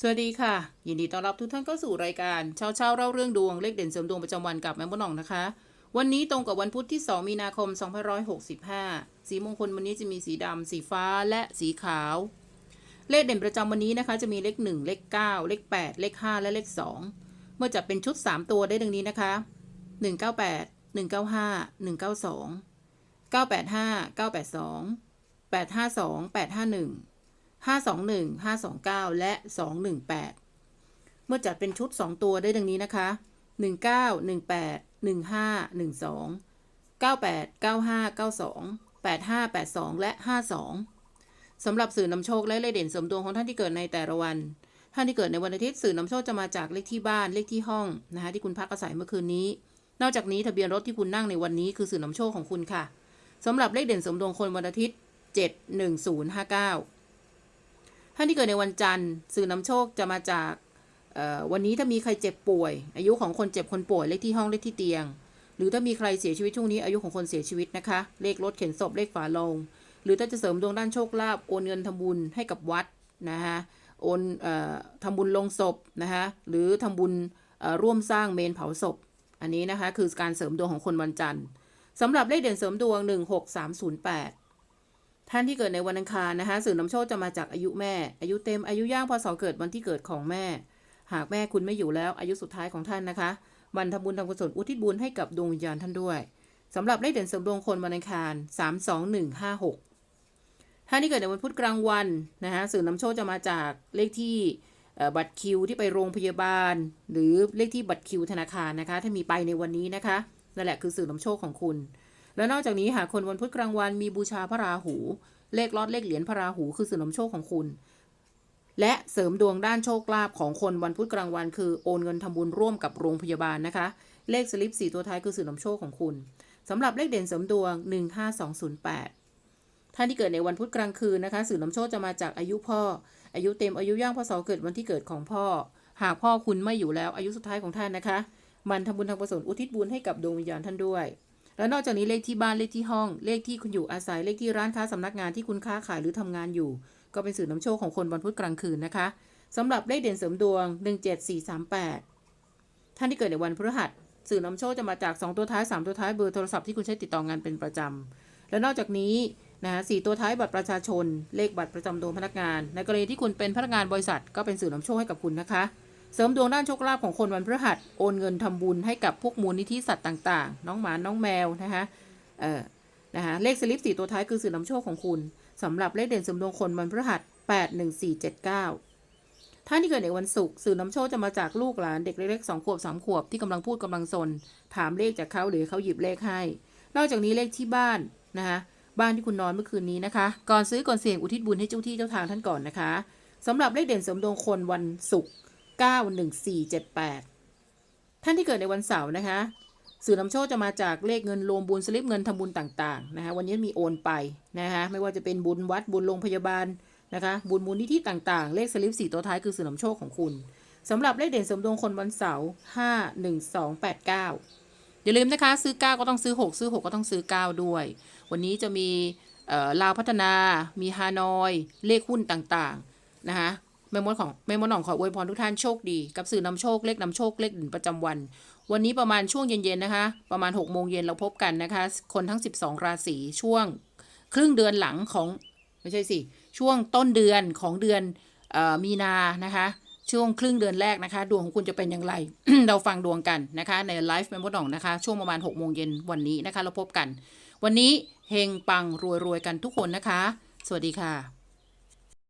สวัสดีค่ะ ยินดีต้อนรับทุกท่านเข้าสู่รายการเช้าเช้าเล่าเรื่องดวงเลขเด่นเสริมดวงประจำวันกับแม่มดหน่องนะคะ วันนี้ตรงกับวันพุธที่ 2 มีนาคม 2565 สีมงคลวันนี้จะมีสีดำสีฟ้าและสีขาว เลขเด่นประจำวันนี้นะคะ จะมีเลข 1 เลข 9 เลข 8 เลข 5 และเลข 2 เมื่อจัดเป็นชุด 3 ตัวได้ดังนี้นะคะ 198 195 192 985 982 852 851 521 529 และ 218 เมื่อจัดเป็นชุด 2 ตัวได้ดังนี้นะคะ 19 18 15 12 98 95 92 85 82 และ 52 สำหรับสื่อนำโชคและเลขเด่นสมดวงของท่านที่เกิดในแต่ละวัน ท่านที่เกิดในวันอาทิตย์สื่อนำโชคจะมาจากเลขที่บ้านเลขที่ห้องนะคะที่คุณพักอาศัยเมื่อคืนนี้ นอกจากนี้ทะเบียนรถที่คุณนั่งในวันนี้คือสื่อนำโชคของคุณค่ะสำหรับเลขเด่นสมดวงคนวันอาทิตย์ 71059 ท่านที่เกิดในวันจันทร์สื่อนำโชคจะมาจากวันนี้ถ้ามีใครเจ็บป่วย อายุของคนเจ็บคนป่วยเลขที่ห้องเลขที่เตียง หรือถ้ามีใครเสียชีวิตช่วงนี้อายุของคนเสียชีวิตนะคะ เลขรถเข็นศพเลขฝาโลง หรือถ้าจะเสริมดวงด้านโชคลาภโอนเงินทำบุญให้กับวัดนะคะโอนออทำบุญลงศพนะคะหรือทำบุญร่วมสร้างเมนเผาศพ อันนี้นะคะคือการเสริมดวงของคนวันจันทร์สำหรับเลขเด่นเสริมดวง 16308 ท่านที่เกิดในวันอังคารนะคะสื่อนำโชคจะมาจากอายุแม่ อายุเต็มอายุย่างพศเกิดวันที่เกิดของแม่ หากแม่คุณไม่อยู่แล้วอายุสุดท้ายของท่านนะคะวันทำบุญทำกุศลอุทิศบุญให้กับดวงวิญญาณท่านด้วยสำหรับเลขเด่นเสริมดวงคนวันอังคาร 32156 ท่านที่เกิดในวันพุธกลางวันนะคะสื่อนำโชคจะมาจากเลขที่บัตรคิวที่ไปโรงพยาบาล หรือเลขที่บัตรคิวธนาคารนะคะ ถ้ามีไปในวันนี้นะคะนั่นแหละคือสื่อนำโชคของคุณ แล้วนอกจากนี้หากคนวันพุธกลางวันมีบูชาพระราหู เลขลอดเลขเหรียญพระราหูคือสื่อนำโชคของคุณ และเสริมดวงด้านโชคลาภของคนวันพุธกลางวันคือโอนเงินทำบุญร่วมกับโรงพยาบาลนะคะ เลขสลิป4ตัวท้ายคือสื่อนำโชคของคุณสำหรับเลขเด่นเสริมดวง 15208 ท่านที่เกิดในวันพุธกลางคืนนะคะ สื่อนำโชคจะมาจากอายุพ่อ อายุเต็มอายุย่างพศเกิดวันที่เกิดของพ่อ หากพ่อคุณไม่อยู่แล้วอายุสุดท้ายของท่านนะคะ มันทำบุญทำกุศลอุทิศบุญให้กับดวงวิญญาณท่านด้วย แล้วนอกจากนี้เลขที่บ้านเลขที่ห้อง เลขที่คุณอยู่อาศัยเลขที่ร้านค้าสำนักงานที่คุณค้าขายหรือทำงานอยู่ ก็เป็นสื่อนำโชคของคนวันพุธกลางคืนนะคะสำหรับเลขเด่นเสริมดวง 17438 ท่านที่เกิดในวันพฤหัสสื่อนำโชคจะมาจาก 2 ตัวท้าย 3 ตัวท้ายเบอร์โทรศัพท์ที่คุณใช้ติดต่องานเป็นประจำและนอกจากนี้นะคะสตัวท้ายบัตรประชาชน เลขบัตรประจำตัวพนักงาน ในกรณีที่คุณเป็นพนักงานบริษัท ก็เป็นสื่อนำโชคให้กับคุณนะคะ เสริมดวงด้านโชคลาภของคนวันพฤหัสโอนเงินทำบุญให้กับพวกมูลนิธิสัตว์ต่างๆ น้องหมา น้องแมวนะคะเอ่อนะคะเลขสลิปสี่ตัวท้ายคือสื่อนำโชคของคุณสำหรับเลขเด่นเสริมดวงคนวันพฤหัส81479ท่านที่เกิดในวันศุกร์สื่อนำโชคจะมาจากลูกหลานเด็กเล็กๆสองขวบสามขวบที่กำลังพูดกำลังสน ถามเลขจากเขาหรือเขาหยิบเลขให้ นอกจากนี้เลขที่บ้านนะคะบ้านที่คุณนอนเมื่อคืนนี้นะคะ ก่อนซื้อก่อนเสี่ยงอุทิศบุญให้เจ้าที่เจ้าทางท่านก่อนนะคะสำหรับเลขเด่นเสริมดวงคนวันศุกร์ 91478 ท่านที่เกิดในวันเสาร์นะคะสื่อนำโชคจะมาจากเลขเงินรวมบุญสลิปเงินทำบุญต่างๆนะคะวันนี้มีโอนไปนะคะไม่ว่าจะเป็นบุญวัดบุญโรงพยาบาลนะคะบุญมูลนิธิต่างๆ เลขสลิป4ตัวท้ายคือสื่อนำโชคของคุณสำหรับเลขเด่นสมดวงคนวันเสาร์51289อย่าลืมนะคะ ซื้อ 9 ก็ต้องซื้อ 6 ซื้อ 6 ก็ต้องซื้อ 9 ด้วย วันนี้จะมีลาวพัฒนา มีฮานอย เลขหุ้นต่างๆ นะคะ แม่มดของแม่มดหน่องขออวยพรทุกท่านโชคดี กับสื่อนำโชคเลขนำโชคเลขเด่นประจำวัน วันนี้ประมาณช่วงเย็นๆนะคะ ประมาณ6โมงเย็นเราพบกันนะคะ คนทั้ง 12 ราศีช่วง ครึ่งเดือนหลังของไม่ใช่สิช่วงต้นเดือนของเดือนออมีนานะคะ ช่วงครึ่งเดือนแรกนะคะ ดวงของคุณจะเป็นอย่างไร เราฟังดวงกันนะคะ ในไลฟ์แม่มโบดองนะคะ ช่วงประมาณ6โมงเย็นวันนี้นะคะ เราพบกัน วันนี้เฮงปังรวยๆกันทุกคนนะคะ สวัสดีค่ะ